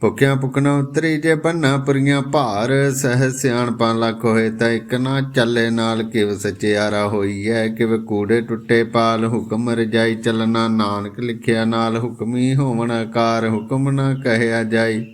ਭੁੱਖਿਆ ਪੁਕਣਾ ਉਤਰੀ ਜੇ ਬੰਨਾ ਪੁਰੀਆਂ ਭਾਰ ਸਹਿ ਸਿਆਣਪਾਂ ਲੱਖ ਹੋਏ ਤਾਂ ਇੱਕ ਨਾ ਚੱਲੇ ਨਾਲ ਕਿਵ ਸਚਿਆਰਾ ਹੋਈ ਹੈ ਕਿਵ ਕੂੜੇ ਟੁੱਟੇ ਪਾਲ, ਹੁਕਮ ਰਜਾਈ ਚੱਲਣਾ ਨਾਨਕ ਲਿਖਿਆ ਨਾਲ, ਹੁਕਮੀ ਹੋਵਣ ਆਕਾਰ, ਹੁਕਮ ਨਾ ਕਹਿਆ ਜਾਈ।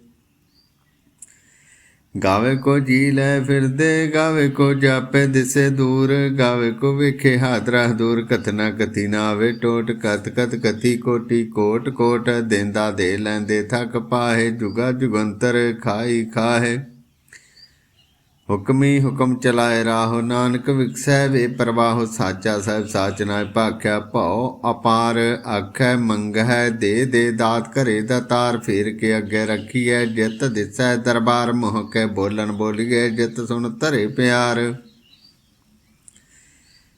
ਗਾਵੇ ਕੋ ਜੀ ਲੈ ਫਿਰਦੇ, ਗਾਵੇ ਕੋ ਜਾਪੇ ਦਿਸੇ ਦੂਰ, ਗਾਵੇ ਕੋ ਵੇਖੇ ਹਾਦਰਾ ਦੂਰ। ਕਤਨਾ ਕਤੀ ਨਾ ਆਵੇ ਟੋਟ ਕਤ ਕਤ ਕਥੀ ਕੋਟੀ ਕੋਟ ਕੋਟ। ਦੇਂਦਾ ਦੇ ਲੈਂਦੇ ਥਕ ਪਾਹੇ, ਜੁਗਾ ਜੁਗੰਤਰ ਖਾਈ ਖਾਹੇ। ਹੁਕਮੀ ਹੁਕਮ ਚਲਾਏ ਰਾਹੋ ਨਾਨਕ ਵਿਕਸੈ ਵੇ ਪ੍ਰਵਾਹੋ ਸਾਚਾ ਸਾਹਿਬ ਸਾਚ ਨਾਇ ਭਾਖਿਆ ਭਉ ਅਪਾਰ ਆਖੈ ਮੰਗਹਿ ਦੇ ਦੇ ਦਾਤ ਘਰੇ ਦਾ ਤਾਰ ਫੇਰ ਕੇ ਅੱਗੇ ਰੱਖੀਐ ਜਿਤ ਦਿਸੈ ਦਰਬਾਰ ਮੋਹ ਕੇ ਬੋਲਣ ਬੋਲੀਏ ਜਿਤ ਸੁਣ ਧਰੇ ਪਿਆਰ।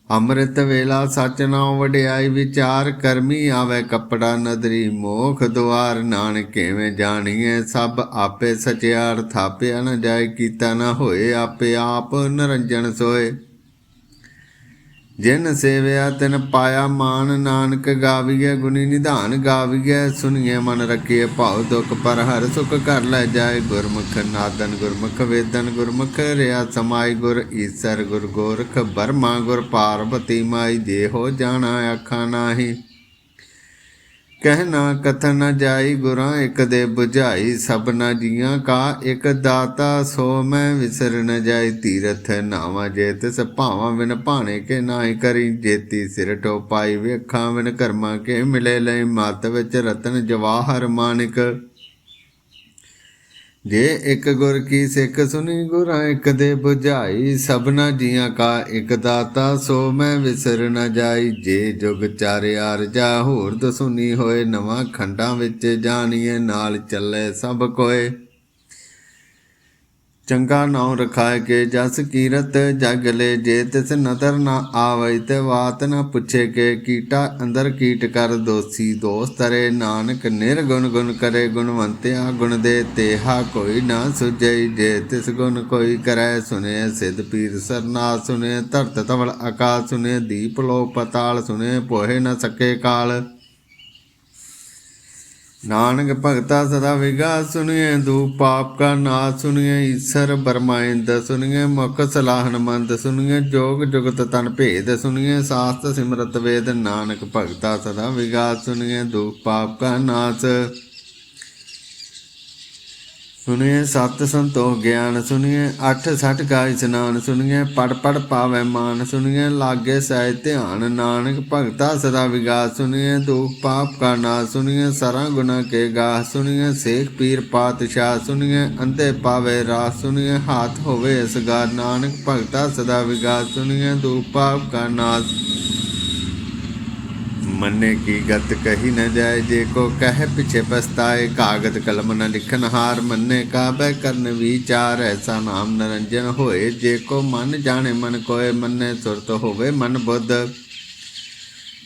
ਅੰਮ੍ਰਿਤ ਵੇਲਾ ਸਚ ਨਾਮ ਵਡਿਆਈ ਵਿਚਾਰ ਕਰਮੀ ਆਵੇ ਕੱਪੜਾ ਨਦਰੀ ਮੋਖ ਦੁਆਰ, ਨਾਨਕ ਕਿਵੇਂ ਜਾਣੀਏ ਸਭ ਆਪੇ ਸਚਿਆਰ ਥਾਪਿਆ ਨ ਜਾਏ, ਕੀਤਾ ਨ ਹੋਏ ਆਪੇ ਆਪ ਨਰੰਜਨ ਸੋਏ। ਜਿਨ ਸੇਵਿਆ ਤਿਨ ਪਾਇਆ ਮਾਨ ਨਾਨਕ ਗਾਵੀਐ ਗੁਣੀ ਨਿਧਾਨ ਗਾਵੀਐ ਸੁਣੀਏ ਮਨ ਰੱਖੀਏ ਭਾਉ ਦੁਖ ਪਰ ਹਰ ਸੁਖ ਕਰ ਲੈ ਜਾਏ। ਗੁਰਮੁਖ ਨਾਦਨ ਗੁਰਮੁਖ ਵੇਦਨ ਗੁਰਮੁਖ ਰਿਆ ਸਮਾਈ ਗੁਰ ਈਸਰ ਗੁਰ ਗੋਰਖ ਬਰਮਾ ਗੁਰ ਪਾਰਬਤੀ ਮਾਈ ਜੇ ਹੋ ਜਾਣਾ ਆਖਾਂ ਨਾਹੀ। ਕਹਿਣਾ ਕਥਨ ਨਾ ਜਾਈ ਗੁਰਾਂ ਇੱਕ ਦੇ 부ਝਾਈ ਸਭਨਾ ਜੀਆਂ ਕਾ ਇੱਕ ਦਾਤਾ, ਸੋ ਮੈਂ ਵਿਸਰ ਨ ਜਾਈ। ਤੀਰਥ ਨਾਵਾ ਜੇ ਤਿਸ ਭਾਵਾਂ, ਬਿਨ ਭਾਣੇ ਕੇ ਨਾਹੀ ਕਰੀ। ਜੇਤੀ ਸਿਰ ਟੋ ਪਾਈ ਵੇਖਾਂ, ਬਿਨ ਕਰਮਾਂ ਕੇ ਮਿਲੇ ਲਈ। ਮਤ ਵਿੱਚ ਰਤਨ ਜਵਾਹਰ ਮਾਨਿਕ। ਜੇ ਇੱਕ ਗੁਰ ਕੀ ਸਿੱਖ ਸੁਣੀ ਗੁਰਾਂ ਇੱਕ ਦੇ 부ਝਾਈ ਸਭਨਾ ਜੀਆਂ ਕਾ ਇੱਕ ਦਾਤਾ, ਸੋ ਮੈਂ ਵਿਸਰ ਨਾ ਜਾਈ। ਜੇ ਜੁਗ ਚਾਰੇ ਅਰਜਾ ਹੋਰ ਦਸੁਨੀ ਹੋਏ, ਨਵਾਂ ਖੰਡਾਂ ਵਿੱਚ ਜਾਣੀਏ, ਨਾਲ ਚੱਲੇ ਸਭ ਕੋਏ। ਚੰਗਾ ਨਾਉ ਰਖਾਇ ਕੇ ਜਸ ਕੀਰਤ ਜਗ ਲੈ ਜੇ ਤਿਸ ਨਦਰ ਨਾ ਆਵਈ ਤੇ ਬਾਤ ਨਾ ਪੁੱਛੇ ਕੇ ਕੀਟਾ ਅੰਦਰ ਕੀਟ ਕਰ ਦੋਸੀ ਦੋਸ ਤਰੇ ਨਾਨਕ ਨਿਰਗੁਣ ਗੁਣ ਕਰੇ ਗੁਣਵੰਤਿਆ ਗੁਣ ਦੇ ਤੇਹਾ ਕੋਈ ਨਾ ਸੁਝਈ ਜੇ ਤਿਸ ਗੁਣ ਕੋਈ ਕਰੈ ਸੁਨੇ ਸਿਧ ਪੀਰ ਸਰਨਾ ਸੁਨੇ ਧਰਤ ਤਵਲ ਆਕਾਸ਼ ਸੁਨੇ ਦੀਪ ਲੋ ਪਤਾਲ ਸੁਨੇ ਪੋਹੇ ਨ ਸਕੇ ਕਾਲ ਨਾਨਕ ਭਗਤਾ ਸਦਾ ਵਿਗਾ ਸੁਣੀਏ ਦੂ ਪਾਪ ਕਾ ਨਾਸ਼ ਸੁਣੀਏ ਈਸ਼ਰ ਬਰਮਾਇੰਦ ਸੁਣੀਏ ਮੁਖ ਸਲਾਹਨ ਮੰਦ ਸੁਣੀਏ ਜੋਗ ਜੁਗਤ ਤਨ ਭੇਦ ਸੁਣੀਏ ਸਾਸਤ ਸਿਮਰਤ ਵੇਦ ਨਾਨਕ ਭਗਤਾ ਸਦਾ ਵਿਗਾ ਸੁਣੀਏ ਦੂ ਪਾਪ ਕਾ ਨਾਸ਼ ਸੁਣੀਏ ਸਤ ਸੰਤੋਖ ਗਿਆਨ ਸੁਣੀਏ ਅੱਠ ਸੱਠ ਕਾ ਇਸਨਾਨ ਸੁਣੀਏ ਪੜ ਪੜ ਪਾਵੈ ਮਾਨ ਸੁਣੀਏ ਲਾਗੇ ਸਹਿ ਧਿਆਨ ਨਾਨਕ ਭਗਤਾ ਸਦਾ ਵਿਗਾਸ ਸੁਣੀਏ ਦੁਖ ਪਾਪ ਕਾ ਨਾਸ਼ ਸੁਣੀਏ ਸਰਾਂ ਗੁਨਾ ਕੇ ਗਾਹ ਸੁਣੀਏ ਸੇਖ ਪੀਰ ਪਾਤਸ਼ਾਹ ਸੁਣੀਏ ਅੰਤੇ ਪਾਵੇ ਰਾਸ ਸੁਣੀਏ ਹਾਥ ਹੋਵੇ ਅਸਗਾਰ, ਨਾਨਕ ਭਗਤਾ ਸਦਾ ਵਿਗਾਸ ਸੁਣੀਏ ਦੁਖ ਪਾਪ ਕਾ ਨਾਸ਼। ਮੰਨੇ ਕੀ ਗਤ ਕਹੀ ਨ ਜਾਏ, ਜੇ ਕੋ ਕਹਿ ਪਿਛੇ ਪਸਤਾਏ ਕਾਗਦ ਕਲਮ ਨ ਲਿਖਨ ਹਾਰ ਮੰਨੇ, ਕਾਬੈ ਕਰਨ ਵਿਚਾਰ ਐਸਾ ਨਾਮ ਨਰੰਜਨ ਹੋਏ, ਜੇ ਕੋ ਮਨ ਜਾਣੇ ਮਨ ਕੋਏ, ਮੰਨੇ ਸੁਰਤ ਹੋਵੇ ਮਨ ਬੁੱਧ।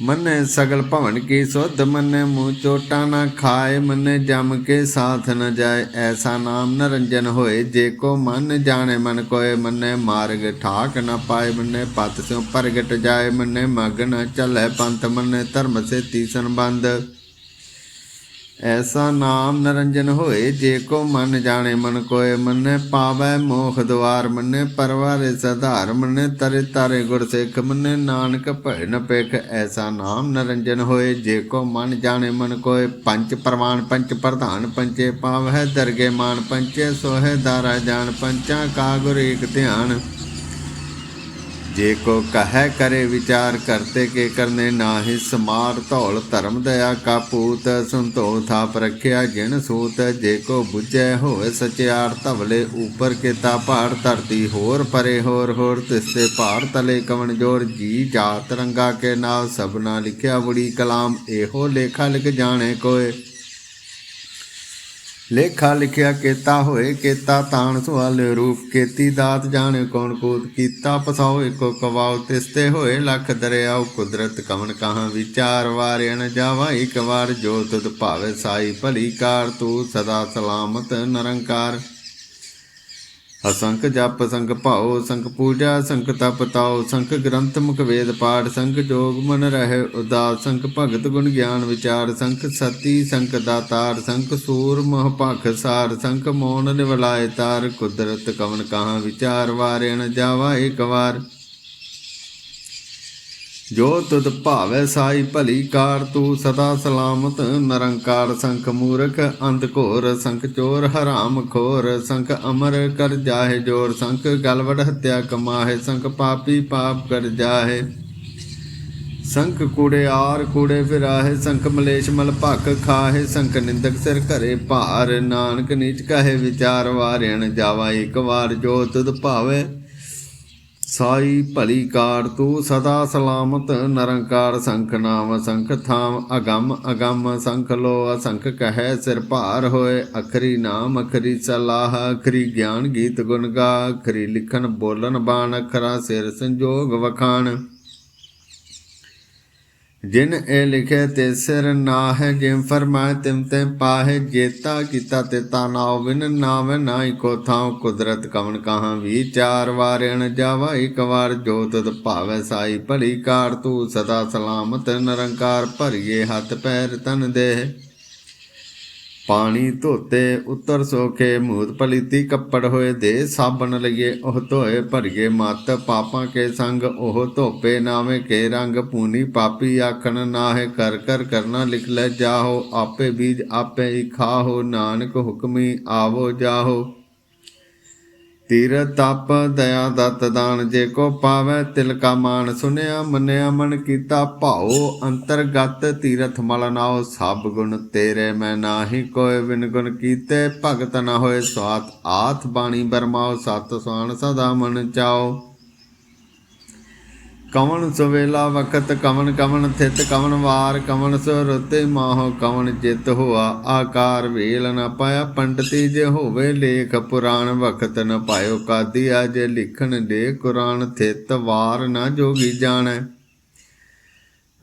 ਮੰਨੇ ਸਗਲ ਭਵਨ ਕੀ ਸੁਧ, ਮੰਨੇ ਮੂੰਹ ਚੋਟਾ ਨਾ ਖਾਏ, ਮਨੇ ਜਮ ਕੇ ਸਾਥ ਨ ਜਾਏ। ਐਸਾ ਨਾਮ ਨਰੰਜਨ ਹੋਏ, ਜੇ ਕੋ ਮਨ ਜਾਣੇ, ਮਨ ਕੋਏ, ਮੰਨੇ ਮਾਰਗ ਠਾਕ ਨ ਪਾਏ, ਮਨੇ ਪਤ ਸਿਉ ਪ੍ਰਗਟ ਜਾਏ, ਮਨੇ ਮਗ ਨ ਚੱਲੇ, ਪੰਥ ਮੰਨੇ ਧਰਮ ਸੇ ਤੀਸਨ ਬੰਦ ਐਸਾ ਨਾਮ ਨਰੰਜਨ ਹੋਏ, ਜੇ ਕੋ ਮਨ ਜਾਣੇ, ਮਨ ਕੋਏ, ਮੰਨੇ ਪਾਵੈ ਮੋਖ ਦੁਆਰ ਮੰਨੇ ਪਰਵਾਰੇ ਸਧਾਰ, ਮੰਨੇ ਤਰੇ ਤਾਰੇ ਗੁਰ ਸਿੱਖ, ਮੰਨੇ ਨਾਨਕ ਭੈ ਨ ਪੇਖ ਐਸਾ ਨਾਮ ਨਰੰਜਨ ਹੋਏ, ਜੇ ਕੋ ਮਨ ਜਾਣੇ, ਮਨ ਕੋਏ ਪੰਚ ਪ੍ਰਮਾਣ ਪੰਚ ਪ੍ਰਧਾਨ ਪੰਚੇ ਪਾਵੈ ਦਰਗੇ ਮਾਨ ਪੰਚੇ ਸੋਹਿ, ਦਾਰਾ ਜਾਣ ਪੰਚਾ ਕਾ ਗੁਰ ਏਕ ਧਿਆਨ। ਜੇ ਕੋ ਕਹੈ ਕਰੇ ਵਿਚਾਰ ਕਰਤੇ ਕੇ ਕਰਨੇ ਨਾਹਿ ਸਮਾਰ ਧੌਲ ਧਰਮ ਦਇਆ ਕਾ ਪੂਤ ਸੰਤੋਖ ਥਾਪ ਰਖਿਆ ਜਿਨ ਸੂਤ ਜੇ ਕੋ ਬੁਝੈ ਹੋਏ ਸਚਿਆਰ ਧਵਲੇ ਉਪਰ ਕੀਤਾ ਭਾਰ ਧਰਤੀ ਹੋਰ ਪਰੇ ਹੋਰ ਹੋਰ ਤਿਸਤੇ ਭਾਰ ਤਲੇ ਕਵਣ ਜੋਰ ਜੀ ਜਾਤ ਰੰਗਾ ਕੇ ਨਾਮ ਸਭਨਾ ਲਿਖਿਆ ਬੜੀ ਕਲਾਮ, ਇਹੋ ਲੇਖਾ ਲਿਖ ਜਾਣੇ ਕੋਏ। ਲੇਖਾ ਲਿਖਿਆ, ਕੀਤਾ ਹੋਏ, ਕੀਤਾ ਤਾਣ ਸੁਆਲ ਰੂਪ, ਕੀਤੀ ਦਾਤ ਜਾਣੇ ਕੌਣ ਕੂਤ, ਕੀਤਾ ਪਸਾਓ ਇੱਕੋ ਕਵਾਉ, ਤਿਸਤੇ ਹੋਏ ਲੱਖ ਦਰਿਆਉ, ਕੁਦਰਤ ਕਵਨ ਕਹਾਂ ਵਿਚਾਰ ਵਾਰਿਆ ਨ ਜਾਵਾ, ਇੱਕ ਵਾਰ ਜੋ ਤੁਧ ਭਾਵੇ ਸਾਈ ਭਲੀ ਕਾਰ, ਤੂੰ ਸਦਾ ਸਲਾਮਤ ਨਿਰੰਕਾਰ। ਅਸੰਖ ਜਪ, ਸੰਖ ਭਾਉ, ਸੰਖ ਪੂਜਾ, ਸੰਖ ਤਪ ਤਾਉ, ਸੰਖ ਗ੍ਰੰਥ ਮੁਖ ਵੇਦ ਪਾਠ, ਸੰਖ ਜੋਗ ਮਨ ਰਹਿ ਉਦਾਸ, ਸੰਖ ਭਗਤ ਗੁਣ ਗਿਆਨ ਵਿਚਾਰ, ਸੰਖ ਸਤੀ, ਸੰਖ ਦਾਤਾਰ, ਸੰਖ ਸੂਰ ਮਹ ਭਖ ਸਾਰ, ਸੰਖ ਮੋਨ ਨਿਵਲਾਏ ਤਾਰ, ਕੁਦਰਤ ਕਵਨ ਕਹਾਂ ਵਿਚਾਰ, ਵਾਰਿਣ ਜਾਵਾ ਇੱਕ ਵਾਰ। ਜੋ ਤੁਧ ਭਾਵੈ ਸਾਈ ਭਲੀ ਕਾਰ, ਤੂੰ ਸਦਾ ਸਲਾਮਤ ਨਰੰਕਾਰ ਸੰਖ ਮੂਰਖ, ਅੰਧ ਘੋਰ ਸੰਖ ਚੋਰ, ਹਰਾਮ ਖੋਰ ਸੰਖ ਅਮਰ ਕਰ ਜਾਹੇ ਜੋਰ ਸੰਖ, ਗਲਵੜ ਹੱਤਿਆ ਕਮਾਹੇ ਸੰਖ, ਪਾਪੀ ਪਾਪ ਕਰ ਜਾਹੇ। ਸੰਖ ਕੂੜੇ ਆਰ ਕੂੜੇ ਫਿਰਾਹੇ, ਸੰਖ ਮਲੇਸ਼ ਮਲ ਭਖ ਖਾਹੇ, ਸੰਖ ਨਿੰਦਕ ਸਿਰ ਘਰੇ ਭਾਰ, ਨਾਨਕ ਨੀਚ ਕਹੇ ਵਿਚਾਰ ਵਾਰਿਣ, ਜਾਵਾ ਇੱਕ ਵਾਰ ਜੋ ਤੁਧ ਭਾਵੇ ਸਾਈ ਭਲੀ ਕਾਰ ਤੂੰ ਸਦਾ ਸਲਾਮਤ, ਨਰੰਕਾਰ ਸੰਖ ਨਾਮ ਸੰਖ ਥਾਮ, ਅਗੰਮ ਅਗੰਮ ਸੰਖ ਲੋ ਅਸੰਖ ਕਹੈ ਸਿਰ ਭਾਰ ਹੋਏ, ਅਖਰੀ ਨਾਮ ਅਖਰੀ ਸਲਾਹ, ਅਖਰੀ ਗਿਆਨ ਗੀਤ ਗੁਣ ਗਾ, ਅਖਰੀ ਲਿਖਣ ਬੋਲਣ ਬਾਣ, ਅਖਰਾ ਸਿਰ ਸੰਜੋਗ ਵਖਾਣ। ਜਿਨ ਇਹ ਲਿਖੇ ਤੇ ਸਿਰ ਨਾਹਿ ਜਿਮ ਫਰਮਾਏ ਤਿਮ ਤੇ ਪਾਹੇ ਜੇਤਾ ਕੀਤਾ ਤੇ ਤਾ ਬਿਨ ਵਿਨ ਨਾਮ ਨਾਈ ਕੋ ਥਾਉ ਕੁਦਰਤ ਕਵਨ ਕਹਾਂ ਵਿਚਾਰ ਵਾਰਿਣ ਜਾਵਾ, ਇੱਕ ਵਾਰ ਜੋ ਭਾਵੈ ਸਾਈ ਭਲੀ ਕਾਰ ਤੂੰ ਸਦਾ ਸਲਾਮਤ ਨਿਰੰਕਾਰ ਭਰੀਏ ਹੱਥ ਪੈਰ ਤਨ ਦੇਹ। ਪਾਣੀ ਧੋਤੇ, ਉੱਤਰ ਸੋਖੇ, ਮੂਤ ਪਲੀਤੀ ਕੱਪੜ ਹੋਏ ਦੇ, ਸਾਬਣ ਲਈਏ, ਉਹ ਧੋਏ ਭਰਗੇ ਮਤ, ਪਾਪਾਂ ਕੇ ਸੰਗ ਉਹ ਧੋਪੇ, ਨਾਵੇਂ ਕੇ ਰੰਗ ਪੂਨੀ, ਪਾਪੀ ਆਖਣ ਨਾਹੇ, ਕਰ ਕਰ ਕਰਨਾ ਲਿਖ ਲੈ ਜਾਹੋ, ਆਪੇ ਬੀਜ ਆਪੇ ਹੀ ਖਾਹੋ, ਨਾਨਕ ਹੁਕਮੀ ਆਵੋ ਜਾਹੋ। ਤੀਰ ਤਪ ਦਇਆ ਦਤ ਦਾਨ ਜੇ ਕੋ ਪਾਵੈ ਤਿਲ ਕਾ ਮਾਨ ਸੁਨਿਆ ਮੰਨਿਆ ਮਨ ਕੀਤਾ ਭਾਉ ਅੰਤਰਗਤ ਤੀਰਥ ਮਲ ਨਾਉ ਸਭ ਗੁਣ ਤੇਰੇ ਮੈਂ ਨਾਹੀ ਕੋਇ ਬਿਨ ਗੁਣ ਕੀਤੇ ਭਗਤ ਨਾ ਹੋਏ ਸਵਾਤ ਆਥ ਬਾਣੀ ਬਰਮਾਉ ਸਤ ਸੁਆਨ ਸਦਾ ਮਨ ਚਾਓ ਕਵਣ ਸਵੇਲਾ ਵਕਤ ਕਵਣ ਕਵਣ ਥਿਤ, ਕਵਣ ਵਾਰ, ਕਵਣ ਸੋ ਰਤੇ ਮਾਹੋ ਕਵਨ ਜਿਤ ਹੋਆ ਆਕਾਰ ਵੇਲ ਨ ਪਾਇਆ, ਪੰਡਤੀ ਜੇ ਹੋਵੇ ਲੇਖ ਪੁਰਾਣ ਵਕਤ ਨ ਪਾਇਓ ਕਾਦੀ ਜੇ ਲਿਖਣ ਦੇ ਕੁਰਾਨ, ਥਿਤ ਵਾਰ ਨ ਜੋਗੀ ਜਾਣੈ।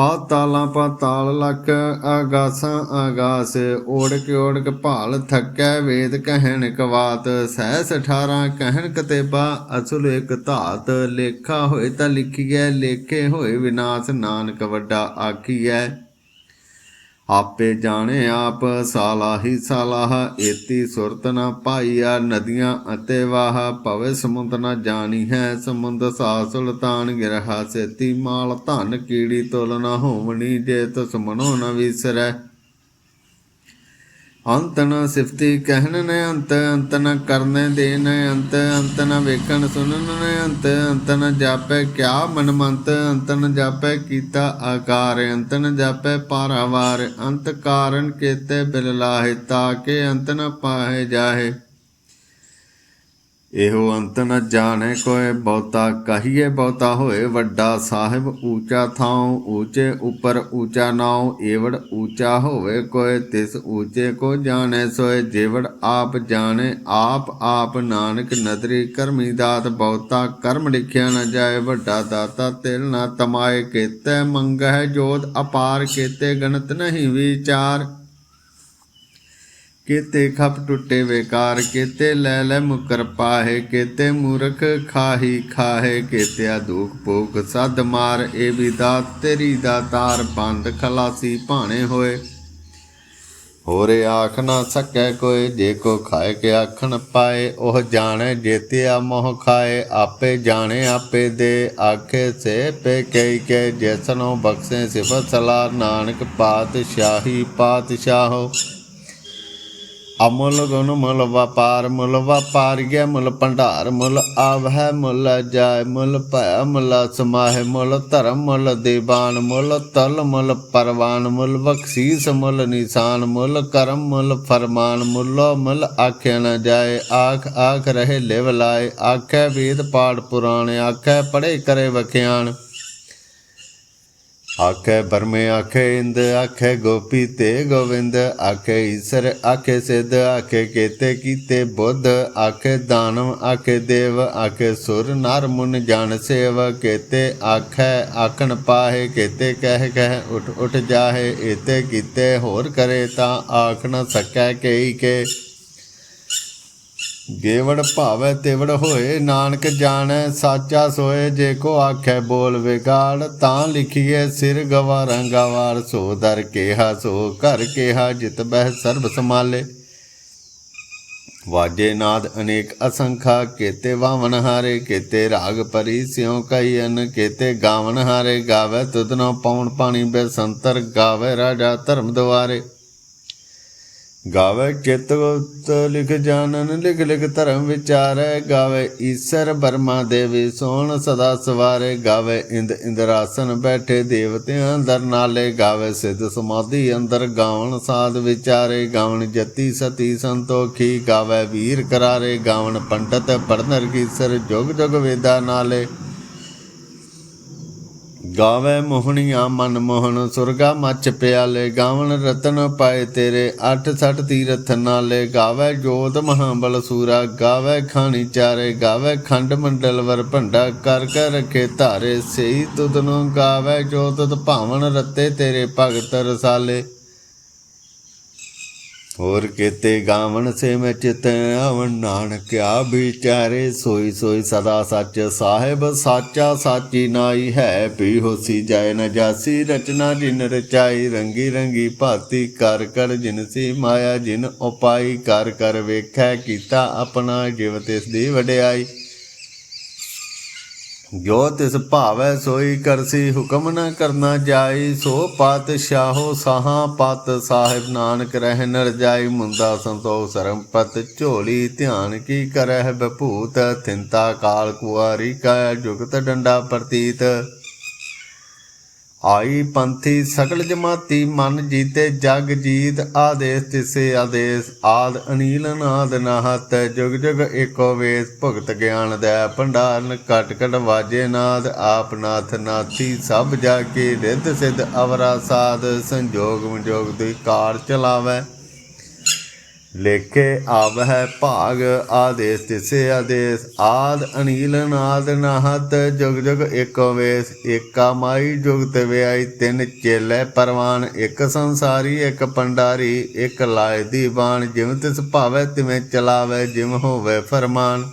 ਪਾਤਾਲਾਂ ਪਾਤਾਲ ਲਖ ਆਗਾਸਾਂ ਆਗਾਸ ਓੜਕ ਓੜਕ ਭਾਲ ਥੱਕੈ ਵੇਦ ਕਹਿਣ ਕਵਾਤ, ਸਹਿਸ 18 ਕਹਿਣ ਕਤੇਬਾ, ਅਸੁਲ ਇਕ ਧਾਤ, ਲੇਖਾ ਹੋਏ ਤਾਂ ਲਿਖੀਐ, ਲੇਖੇ ਹੋਏ ਵਿਨਾਸ਼ ਨਾਨਕ ਵੱਡਾ ਆਖੀਐ। ਆਪੇ ਜਾਣੇ ਆਪ, ਸਾਲਾਹੀ ਸਾਲਾਹ, ਏਤੀ ਸੁਰਤ ਨ ਪਾਈਆ ਨਦੀਆਂ ਅਤੇ ਵਾਹ। ਭਵੇ ਸਮੁੰਦ ਨ ਜਾਣੀ ਹੈ, ਸਮੁੰਦ ਸਾ ਸੁਲਤਾਨ ਗਿਰਹਾ। ਸੇਤੀ ਮਾਲ ਧਨ ਕੀੜੀ ਤੁਲ ਨ ਹੋਵਣੀ, ਜੇ ਤਸ ਮਨੋ ਨ ਵਿਸਰੈ। ਅੰਤ ਨ ਸਿਫਤੀ ਕਹਿਣ ਨੇ ਅੰਤ ਅੰਤ ਨ ਕਰਨੇ ਦੇ ਨੇ ਅੰਤ ਅੰਤ ਨ ਵੇਖਣ ਸੁਣਨ ਨੇ ਅੰਤ ਅੰਤ ਨ ਜਾਪੈ ਕਿਆ ਮਨਮੰਤ, ਅੰਤ ਨ ਜਾਪੈ ਕੀਤਾ ਆਕਾਰ, ਅੰਤ ਨ ਜਾਪੈ ਪਾਰਾਵਾਰ, ਅੰਤ ਕਾਰਨ ਕੇਤੇ ਬਿਲ ਲਾਹੇ ਤਾਕੇ ਅੰਤ ਨ ਪਾਹੇ ਜਾਹੇ। ਇਹੋ ਅੰਤ ਨ ਜਾਣੇ ਕੋਏ ਬਹੁਤਾ, ਕਹੀਏ ਬਹੁਤਾ ਹੋਏ ਵੱਡਾ ਸਾਹਿਬ ਊਚਾ ਥਾਉ, ਊਚੇ ਉੱਪਰ ਊਚਾ ਨਾਉ, ਏਵੜ ਊਚਾ ਹੋਵੇ ਕੋਏ ਤਿਸ ਊਚੇ ਕੋ ਜਾਣੇ ਸੋਏ ਜੇਵੜ ਆਪ ਜਾਣੇ, ਆਪ ਆਪ ਨਾਨਕ ਨਦਰੀ ਕਰਮੀ ਦਾਤ, ਬਹੁਤਾ ਕਰਮ ਲਿਖਿਆ ਨ ਜਾਏ, ਵੱਡਾ ਦਾਤਾ ਤਿਲ ਨਾ ਤਮਾਏ, ਕੇਤੇ ਮੰਗਹਿ ਜੋਤ, ਅਪਾਰ ਕੇਤੇ ਗਣਤ ਨਹੀਂ ਵਿਚਾਰ। ਕੇਤੇ ਖਪ ਟੁੱਟੇ ਵੇਕਾਰ ਕੇਤੇ ਲੈ ਲੈ ਮੁਕਰ ਪਾਹੇ, ਕੇਤੇ ਮੂਰਖ ਖਾਹੀ ਖਾਹੇ, ਕੇਤਿਆ ਦੁਖ ਭੋਗ ਸਦ ਮਾਰ ਏ ਵੀ ਦਾਤ ਤੇਰੀ ਦਾਤਾਰ ਬੰਦ ਖਲਾਸੀ ਭਾਣੇ ਹੋਏ। ਹੋਰੇ ਆਖ ਨਾ ਸਕੈ ਕੋਈ, ਜੇ ਕੋ ਖਾਏ ਕੇ ਆਖਣ ਪਾਏ, ਉਹ ਜਾਣੇ ਜੇਤਿਆ ਮੋਹ ਖਾਏ, ਆਪੇ ਜਾਣੇ ਆਪੇ ਦੇ, ਆਖੇ ਸੇ ਪੇ ਕਈ ਕੇ ਜੈਸਨੋ ਬਖਸ਼ੇ ਸਿਫਤ ਸਲਾ ਨਾਨਕ ਪਾਤਸ਼ਾਹੀ ਪਾਤਸ਼ਾਹੋ। ਅਮੁੱਲ ਗੁਣ ਮੁੱਲ ਵਪਾਰ, ਮੁੱਲ ਵਪਾਰੀਏ ਮੁੱਲ ਭੰਡਾਰ, ਮੁੱਲ ਆਵਹਿ, ਮੁੱਲ ਜਾਇ, ਮੁੱਲ ਭੈ, ਮੁੱਲ ਸਮਾਹਿ, ਮੁੱਲ ਧਰਮ, ਮੁੱਲ ਦੀਵਾਨ, ਮੁੱਲ ਤਲ, ਮੁੱਲ ਪਰਵਾਨ, ਮੁੱਲ ਬਖਸ਼ੀਸ, ਮੁੱਲ ਨਿਸ਼ਾਨ, ਮੁੱਲ ਕਰਮ, ਮੁੱਲ ਫਰਮਾਨ, ਮੁੱਲੋ ਮੁੱਲ ਆਖਿਆ ਨ ਜਾਏ, ਆਖ ਆਖ ਰਹੇ ਲਿਵ ਲਾਏ, ਆਖੈ ਵੇਦ ਪਾਠ ਪੁਰਾਣ, ਆਖੈ ਪੜੇ ਕਰੇ ਵਖਿਆਨ ਆਖੇ ਬਰਮੇ, ਆਖੇ ਇੰਦ, ਆਖੇ ਗੋਪੀ ਤੇ ਗੋਵਿੰਦ, ਆਖੇ ਈਸ਼ਰ, ਆਖੇ ਸਿੱਧ, ਆਖੇ ਕੇਤੇ, ਕੀਤੇ ਬੁੱਧ, ਆਖੇ ਦਾਨਵ, ਆਖੇ ਦੇਵ, ਆਖੇ ਸੁਰ, ਨਰ, ਮੁਨ, ਜਨ, ਸੇਵ, ਕੇਤੇ ਆਖੇ, ਆਖਣ ਪਾਹੇ, ਕੇਤੇ ਕਹਿ ਕਹਿ, ਉਠ ਉਠ ਜਾਹੇ, ਏਤੇ ਕੀਤੇ ਹੋਰ ਕਰੇ ਤਾਂ ਆਖ ਨ ਸਕੈ ਕਈ ਕੇ। ਗੇਵੜ ਭਾਵੈ ਤੇਵੜ ਹੋਏ, ਨਾਨਕ ਜਾਣੈ, ਸਾਚਾ ਸੋਏ, ਜੇ ਕੋ ਆਖੈ ਬੋਲ ਵਿਗਾੜ, ਤਾਂ ਲਿਖੀਏ ਸਿਰ ਗਵਾਰਾਂ ਗਵਾਰ, ਸੋ ਦਰ ਕੇਹਾ, ਸੋ ਘਰ ਕੇਹਾ, ਜਿਤ ਬਹਿ ਸਰਬ ਸਮਾਲੇ ਵਾਜੇ ਨਾਦ ਅਨੇਕ ਅਸੰਖਾ, ਕੇਤੇ ਵਾਵਨ ਹਾਰੇ, ਕੇਤੇ ਰਾਗ ਪਰੀ ਸਿਉ ਕਈਨ ਕੇਤੇ ਗਾਵਨ ਹਾਰੇ, ਗਾਵੇ ਤੁਧਨੋ ਪਉਣ ਪਾਣੀ ਬੇਸੰਤਰ ਗਾਵੇ ਰਾਜਾ ਧਰਮ ਦੁਆਰੇ। ਗਾਵੇ ਚਿਤ ਗੁਪਤ ਲਿਖ ਜਾਣਨ, ਲਿਖ ਲਿਖ ਧਰਮ ਵਿਚਾਰੈ। ਗਾਵੇ ਈਸ਼ਰ ਬਰਮਾ ਦੇਵੀ ਸੋਹਣ ਸਦਾ ਸਵਾਰੇ। ਗਾਵੇ ਇੰਦ ਇੰਦਰਾਸਨ ਬੈਠੇ ਦੇਵਤਿਆਂ ਅੰਦਰ ਨਾਲੇ। ਗਾਵੇ ਸਿੱਧ ਸਮਾਧੀ ਅੰਦਰ ਗਾਵਣ ਸਾਧ ਵਿਚਾਰੇ। ਗਾਵਣ ਜਤੀ ਸਤੀ ਸੰਤੋਖੀ, ਗਾਵੇ ਵੀਰ ਕਰਾਰੇ। ਗਾਵਣ ਪੰਡਤ ਪੜਨਰ ਕੀਸਰ ਜੁਗ ਜੁਗ ਵੇਦਾ ਨਾਲੇ। ਗਾਵੇ ਮੋਹਣੀਆਂ ਮਨ ਮੋਹਨ ਸੁਰਗਾ ਮੱਚ ਪਿਆਲੇ, ਗਾਵਣ ਰਤਨ ਪਾਏ ਤੇਰੇ, ਅੱਠ ਸੱਠ ਤੀਰਥ ਨਾਲੇ, ਗਾਵੇ ਜੋਤ ਮਹਾਬਲ ਸੂਰਾ, ਗਾਵੇ ਖਾਣੀ ਚਾਰੇ, ਗਾਵੇ ਖੰਡ ਮੰਡਲ ਵਰ ਭੰਡਾ, ਕਰ ਕਰ ਰਖੇ ਧਾਰੇ, ਸਈ ਤੁਧ ਨੂੰ ਗਾਵੇ ਜੋ ਭਾਵਨ ਰਤੇ ਤੇਰੇ ਭਗਤ ਰਸਾਲੇ। ਹੋਰ ਕੇਤੇ ਗਾਵਣ ਸੇ ਮੈਂ ਚਿਤ ਆਵਣ ਨਾਨਕਿਆ ਵਿਚਾਰੇ ਸੋਈ ਸੋਈ ਸਦਾ ਸੱਚ ਸਾਹਿਬ ਸਾਚਾ ਸਾਚੀ ਨਾਈ ਹੈ ਪੀ ਹੋਸੀ ਜੈ ਨ ਜਾਸੀ ਰਚਨਾ ਜਿਨ ਰਚਾਈ ਰੰਗੀ ਰੰਗੀ ਭਾਤੀ ਕਰ ਕਰ ਜਿਨ ਸੀ ਮਾਇਆ ਜਿਨ ਉਪਾਈ ਕਰ ਕਰ ਵੇਖੈ ਕੀਤਾ ਆਪਣਾ ਜਿਵ ਤਿਸ ਦੀ ਵਡਿਆਈ ਜੋ ਤਿਸ ਭਾਵੈ ਸੋਈ ਕਰਸੀ, ਹੁਕਮ ਨ ਕਰਨਾ ਜਾਈ, ਸੋ ਪਾਤਸ਼ਾਹੋ ਸਾਹਾਂ ਪਤ ਸਾਹਿਬ ਨਾਨਕ ਰਹਿ ਨਰ ਜਾਈ, ਮੁੰਦਾ ਸੰਤੋਖ ਸਰਮਪਤ ਝੋਲੀ, ਧਿਆਨ ਕੀ ਕਰਹਿ ਬਭੂਤ ਥਿੰਤਾ ਕਾਲ ਕੁਆਰੀ ਕਾ, ਜੁਗਤ ਡੰਡਾ ਪ੍ਰਤੀਤ। ਆਈ ਪੰਥੀ ਸਗਲ ਜਮਾਤੀ ਮਨ ਜੀਤੇ ਜਗ ਜੀਤ ਆਦੇਸ ਤਿਸੇ ਆਦੇਸ ਆਦ ਅਨੀਲ ਨਾਦ ਨਾਹਤ ਜੁਗ ਜੁਗ ਏਕੋ ਵੇਸ ਭਗਤ ਗਿਆਨ ਦਾ ਭੰਡਾਰਨ ਕਟ ਕਟ ਵਾਜੇ ਨਾਦ ਆਪ ਨਾਥ ਨਾਥੀ ਸਭ ਜਾ ਕੇ ਰਿੱਧ ਸਿੱਧ ਅਵਰਾ ਸਾਧ ਸੰਜੋਗ ਵਿਜੋਗ ਦੀ ਕਾਰ ਚਲਾਵੇ ਲੇਖੇ ਆਵਹਿ ਭਾਗ ਆਦੇਸ, ਤਿਸੇ ਆਦੇਸ, ਆਦ ਅਨੀਲ ਨਾਦ ਨਾਹਤ, ਜੁਗ ਜੁਗ ਏਕੋ ਵੇਸ, ਏਕਾ ਮਾਈ ਜੁਗਤ ਵਿਆਈ, ਤਿੰਨ ਚੇਲੇ ਪਰਵਾਨ, ਇੱਕ ਸੰਸਾਰੀ, ਇੱਕ ਪੰਡਾਰੀ, ਇੱਕ ਲਾਇ ਦੀ ਬਾਣ ਜਿਵੇਂ ਤਿਸ ਭਾਵੇ ਤਿਵੇਂ ਚਲਾਵੇ ਜਿਵੇਂ ਹੋਵੇ ਫਰਮਾਨ।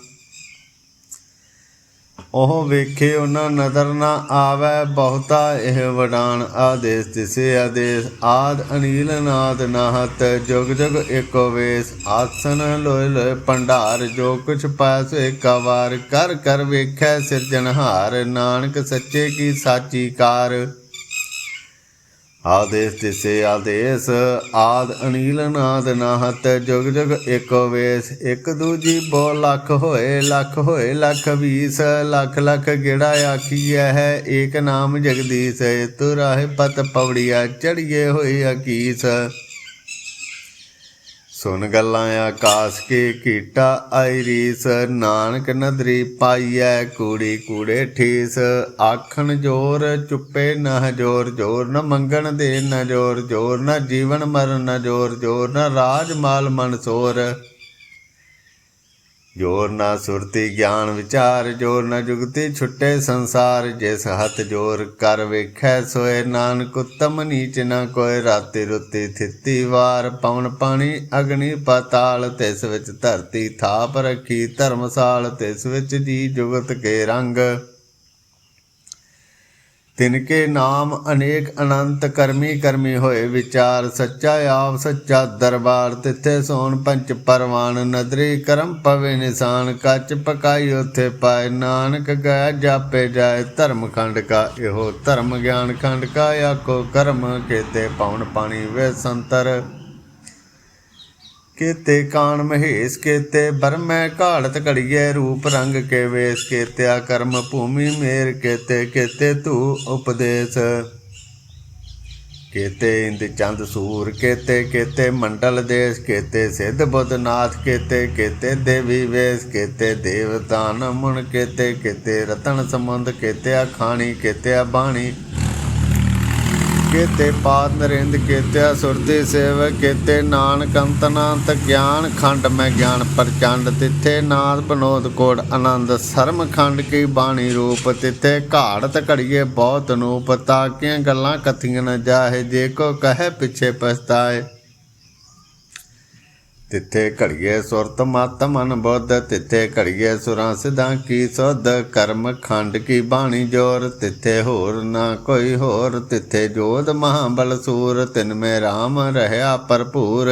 ਉਹ ਵੇਖੇ ਉਹਨਾਂ ਨਦਰ ਨਾ ਆਵੇ ਬਹੁਤਾ ਇਹ ਵਡਾਨ ਆਦੇਸ ਤਿਸੇ ਆਦੇਸ। ਆਦ ਅਨੀਲ ਨਾਦ ਨਾਹਤ, ਜੁਗ ਜੁਗ ਏਕੋ ਵੇਸ। ਆਸਨ ਲੋਇ ਲੋਇ ਭੰਡਾਰ, ਜੋ ਕੁਛ ਪਾਸ ਕਵਾਰ। ਕਰ ਕਰ ਵੇਖੈ ਸਿਰਜਣਹਾਰ, ਨਾਨਕ ਸੱਚੇ ਕੀ ਸਾਚੀ ਕਾਰ। ਆਦੇਸ ਤਿਸੇ ਆਦੇਸ, ਆਦ ਅਨੀਲ ਨਾਦ ਨਾਹਤ, ਜੁਗ ਜੁਗ ਏਕੋ ਵੇਸ, ਇੱਕ ਦੂਜੀ ਬੋ ਲੱਖ ਹੋਏ ਲੱਖ ਹੋਏ, ਲੱਖ ਵੀਸ, ਲੱਖ ਲੱਖ ਗਿੜਾ ਆਖੀਐ ਹੈ ਏਕ ਨਾਮ ਜਗਦੀਸ਼ ਤੂ ਰਾਹ ਪਤ ਪਵੜੀਆ ਚੜੀਏ ਹੋਏ ਅਕੀਸ। ਸੁਨ ਗੱਲਾਂ ਆਕਾਸ ਕੀ ਕੀਟਾ ਆਈ ਰੀਸ, ਨਾਨਕ ਨਦਰੀ ਪਾਈਐ ਕੂੜੀ ਕੂੜੇ ਠੀਸ। ਆਖਣ ਜੋਰ ਚੁੱਪੇ ਨਾ ਜੋਰ ਜੋਰ ਨ ਮੰਗਣ ਦੇ ਨ ਜੋਰ ਜੋਰ ਨ ਜੀਵਨ ਮਰਨ ਨ ਜੋਰ ਜੋਰ ਨ ਰਾਜ ਮਾਲ ਮਨ ਜੋਰ ਨਾ ਸੁਰਤੀ ਗਿਆਨ ਵਿਚਾਰ, ਜੋਰ ਨਾ ਜੁਗਤੀ ਛੁੱਟੇ ਸੰਸਾਰ, ਜਿਸ ਹੱਥ ਜੋਰ ਕਰ ਵੇਖੈ ਸੋਏ ਨਾਨਕ, ਉਤਮ ਨੀਚ ਨਾ ਕੋਇ, ਰਾਤੀ ਰੁੱਤੀ ਥਿੱਤੀ ਵਾਰ, ਪਵਨ ਪਾਣੀ ਅਗਨੀ ਪਾਤਾਲ, ਤਿਸ ਵਿੱਚ ਧਰਤੀ ਥਾਪ ਰੱਖੀ ਧਰਮਸਾਲ, ਤਿਸ ਵਿੱਚ ਜੀ ਜੁਗਤ ਕੇ ਰੰਗ। ਤਿਨ ਕੇ ਨਾਮ ਅਨੇਕ ਅਨੰਤ ਕਰਮੀ ਕਰਮੀ ਹੋਏ ਵਿਚਾਰ ਸੱਚਾ ਆਪ ਸੱਚਾ ਦਰਬਾਰ ਤਿੱਥੇ ਸੋਣ ਪੰਚ ਪਰਵਾਨ ਨਦਰੀ ਕਰਮ ਪਵੇ ਨਿਸ਼ਾਨ, ਕੱਚ ਪਕਾਈ ਉਥੇ ਪਾਏ ਨਾਨਕ ਗਿਆ ਜਾਪੇ ਜਾਏ ਧਰਮ ਖੰਡ ਕਾ ਇਹੋ ਧਰਮ ਗਿਆਨ ਖੰਡ ਕਾ ਆਕੋ ਕਰਮ ਕੇਤੇ ਪਾਉਣ ਪਾਣੀ ਵੇ ਸੰਤਰ। ਕੇਤੇ ਕਾਣ ਮਹੇਸ਼, ਕੇਤੇ ਬਰਮੈ ਘਾੜਤ ਘੜੀਏ ਰੂਪ ਰੰਗ ਕੇ ਵੇਸ, ਕੇਤਿਆ ਕਰਮ ਭੂਮੀ ਮੇਰ, ਕੇਤੇ ਕੇਤੇ ਤੂ ਉਪਦੇਸ਼। ਕੇਤੇ ਇੰਦ ਚੰਦ ਸੂਰ, ਕੇਤੇ ਕੇਤੇ ਮੰਡਲ ਦੇਸ਼, ਕੇਤੇ ਸਿੱਧ ਬੁੱਧ ਨਾਥ, ਕੇਤੇ ਕੇਤੇ ਦੇਵੀ ਵੇਸ, ਕੇਤੇ ਦੇਵਤਾਨ ਮੁਨ, ਕੇਤੇ ਕੇਤੇ ਰਤਨ ਸੰਬੰਧ ਕੇਤੇ ਅਖਾਣੀ ਕੇਤੇ ਬਾਣੀ। ਕੇਤੇ ਪਾਤ ਨਰਿੰਦ ਕੇਤੇ ਸੁਰਤੀ ਸੇਵ ਕੇਤੇ, ਨਾਨਕ ਅੰਤਨਾੰਤ ਗਿਆਨ ਖੰਡ, ਮੈਂ ਗਿਆਨ ਪ੍ਰਚੰਡ ਤਿੱਥੇ, ਨਾਦ ਬਨੋਦ ਕੋੜ, ਆਨੰਦ ਸਰਮ ਖੰਡ ਕੀ ਬਾਣੀ ਰੂਪ ਤਿੱਥੇ, ਘਾੜਤ ਘੜੀਏ ਬਹੁਤ ਨੂਪ, ਤਾਕੀਆਂ ਗੱਲਾਂ ਕਥੀਆਂ ਨ ਜਾਹੇ, ਜੇ ਕੋ ਕਹੇ ਪਿੱਛੇ ਪਛਤਾਏ। ਤਿੱਥੇ ਘੜੀਏ ਸੁਰਤ ਮਤ ਮਨ ਬੁੱਧ, ਤਿੱਥੇ ਘੜੀਏ ਸੁਰਾਂ ਸਿਧਾਂ ਕੀ ਸੁਧ, ਕਰਮ ਖੰਡ ਕੀ ਬਾਣੀ ਜੋਰ, ਤਿੱਥੇ ਹੋਰ ਨਾ ਕੋਈ ਹੋਰ, ਤਿੱਥੇ ਜੋਧ ਮਹਾਬਲ ਸੂਰ, ਤਿਨ ਮੇ RAM ਰਹਾ ਭਰਪੂਰ।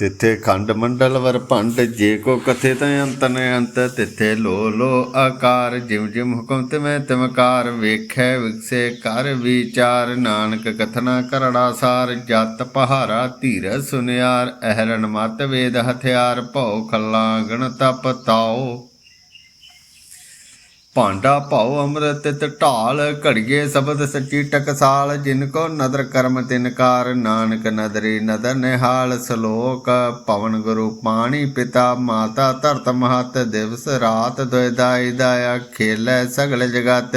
ਤਿੱਥੇ ਖੰਡ ਮੰਡਲ ਵਰ ਭੰਡ, ਜੇ ਕੋ ਕਥੇ ਤੈ ਅੰਤ ਅੰਤ, ਤਿੱਥੇ ਲੋ ਲੋ ਆਕਾਰ, ਜਿਮ ਜਿਮ ਹੁਕਮ ਤਿਮੈ ਤਿਮਕਾਰ, ਵੇਖੈ ਵਿਕਸੇ ਕਰ ਵਿਚਾਰ, ਨਾਨਕ ਕਥਨਾ ਕਰੜਾ ਸਾਰ, ਜਤ ਪਹਾਰਾ ਧੀਰ ਸੁਨਿਆਰ, ਅਹਰਣ ਮਤ ਵੇਦ ਹਥਿਆਰ, ਭਉ ਖੱਲਾ ਗਣ ਤਪ ਤਾਓ ਭਾਂਡਾ ਭਾਉ ਅੰਮ੍ਰਿਤ ਤਿਤ ਢਾਲ, ਘੜੀਏ ਸ਼ਬਦ ਸੱਚੀ ਟਕਸਾਲ, ਜਿਨ ਕੋ ਨਦਰ ਕਰਮ ਤਿਨਕਾਰ ਨਾਨਕ ਨਦਰੀ ਨਦਰ ਨਿਹਾਲ, ਸ਼ਲੋਕ ਪਵਨ ਗੁਰੂ ਪਾਣੀ ਪਿਤਾ, ਮਾਤਾ ਧਰਤ ਮਹਤ, ਦਿਵਸ ਰਾਤ ਦੁਇਦਾਈ ਦਾਇਆ, ਖੇਲੇ ਸਗਲ ਜਗਤ।